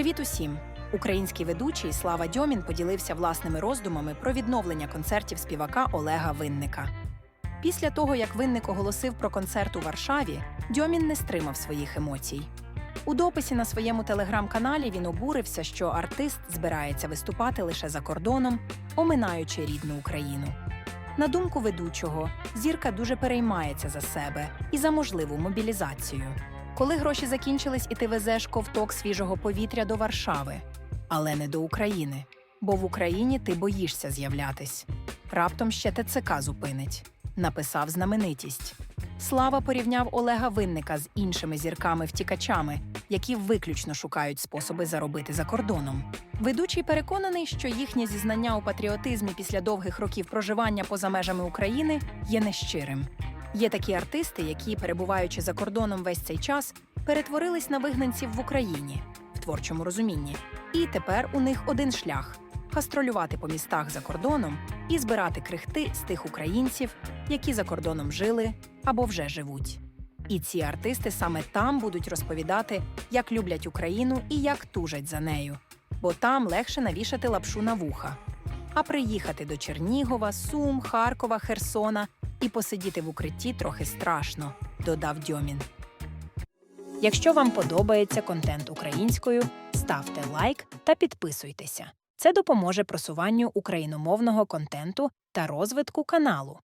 Привіт усім! Український ведучий Слава Дьомін поділився власними роздумами про відновлення концертів співака Олега Винника. Після того, як Винник оголосив про концерт у Варшаві, Дьомін не стримав своїх емоцій. У дописі на своєму телеграм-каналі він обурився, що артист збирається виступати лише за кордоном, оминаючи рідну Україну. На думку ведучого, зірка дуже переймається за себе і за можливу мобілізацію. Коли гроші закінчились, і ти везеш ковток свіжого повітря до Варшави, але не до України, бо в Україні ти боїшся з'являтись. Раптом ще ТЦК зупинить, написав знаменитість. Слава порівняв Олега Винника з іншими зірками-втікачами, які виключно шукають способи заробити за кордоном. Ведучий переконаний, що їхнє зізнання у патріотизмі після довгих років проживання поза межами України є нещирим. Є такі артисти, які, перебуваючи за кордоном весь цей час, перетворились на вигнанців в Україні в творчому розумінні. І тепер у них один шлях гастролювати по містах за кордоном і збирати крихти з тих українців, які за кордоном жили або вже живуть. І ці артисти саме там будуть розповідати, як люблять Україну і як тужать за нею, бо там легше навішати лапшу на вуха. А приїхати до Чернігова, Сум, Харкова, Херсона і посидіти в укритті трохи страшно, додав Дьомін. Якщо вам подобається контент українською, ставте лайк та підписуйтеся. Це допоможе просуванню україномовного контенту та розвитку каналу.